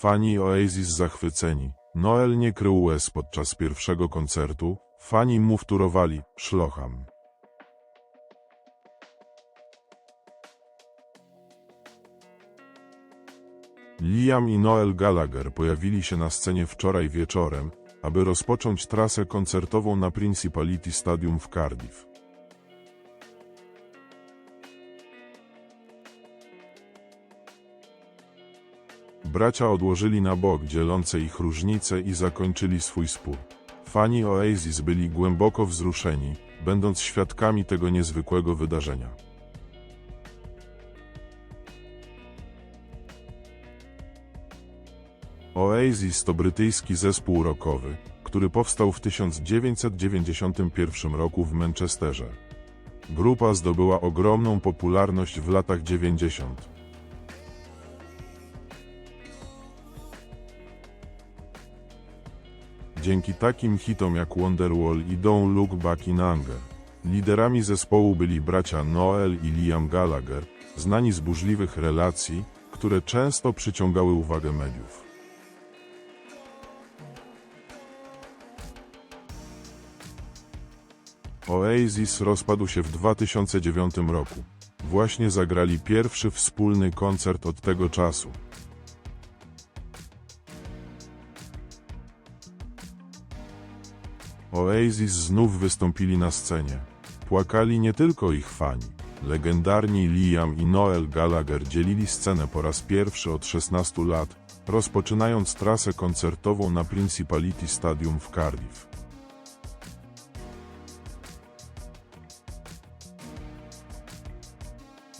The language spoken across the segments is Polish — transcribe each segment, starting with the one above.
Fani Oasis zachwyceni. Noel nie krył łez podczas pierwszego koncertu. Fani mu wtórowali, szlocham. Liam i Noel Gallagher pojawili się na scenie wczoraj wieczorem, aby rozpocząć trasę koncertową na Principality Stadium w Cardiff. Bracia odłożyli na bok dzielące ich różnice i zakończyli swój spór. Fani Oasis byli głęboko wzruszeni, będąc świadkami tego niezwykłego wydarzenia. Oasis to brytyjski zespół rockowy, który powstał w 1991 roku w Manchesterze. Grupa zdobyła ogromną popularność w latach 90. Dzięki takim hitom jak Wonderwall i Don't Look Back in Anger, liderami zespołu byli bracia Noel i Liam Gallagher, znani z burzliwych relacji, które często przyciągały uwagę mediów. Oasis rozpadł się w 2009 roku. Właśnie zagrali pierwszy wspólny koncert od tego czasu. Oasis znów wystąpili na scenie. Płakali nie tylko ich fani. Legendarni Liam i Noel Gallagher dzielili scenę po raz pierwszy od 16 lat, rozpoczynając trasę koncertową na Principality Stadium w Cardiff.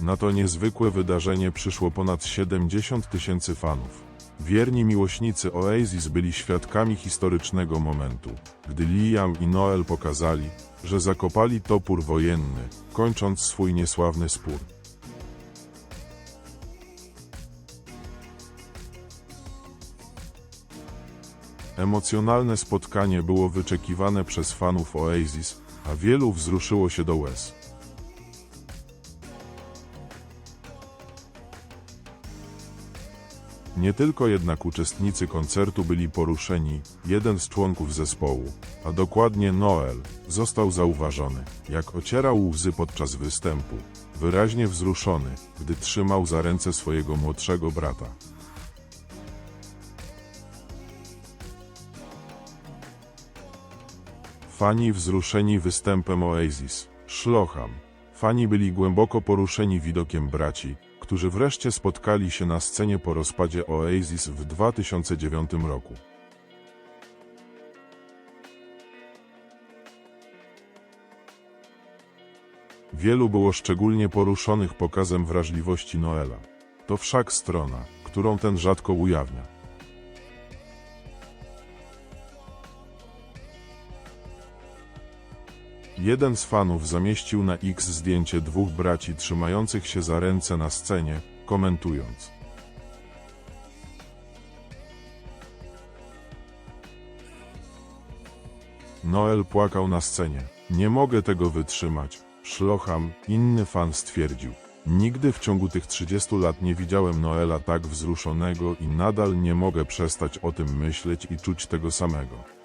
Na to niezwykłe wydarzenie przyszło ponad 70 tysięcy fanów. Wierni miłośnicy Oasis byli świadkami historycznego momentu, gdy Liam i Noel pokazali, że zakopali topór wojenny, kończąc swój niesławny spór. Emocjonalne spotkanie było wyczekiwane przez fanów Oasis, a wielu wzruszyło się do łez. Nie tylko jednak uczestnicy koncertu byli poruszeni, jeden z członków zespołu, a dokładnie Noel, został zauważony, jak ocierał łzy podczas występu, wyraźnie wzruszony, gdy trzymał za ręce swojego młodszego brata. Fani wzruszeni występem Oasis, szlocham. Fani byli głęboko poruszeni widokiem braci, którzy wreszcie spotkali się na scenie po rozpadzie Oasis w 2009 roku. Wielu było szczególnie poruszonych pokazem wrażliwości Noela. To wszak strona, którą ten rzadko ujawnia. Jeden z fanów zamieścił na X zdjęcie dwóch braci trzymających się za ręce na scenie, komentując. Noel płakał na scenie. Nie mogę tego wytrzymać. Szlocham, inny fan stwierdził. Nigdy w ciągu tych 30 lat nie widziałem Noela tak wzruszonego i nadal nie mogę przestać o tym myśleć i czuć tego samego.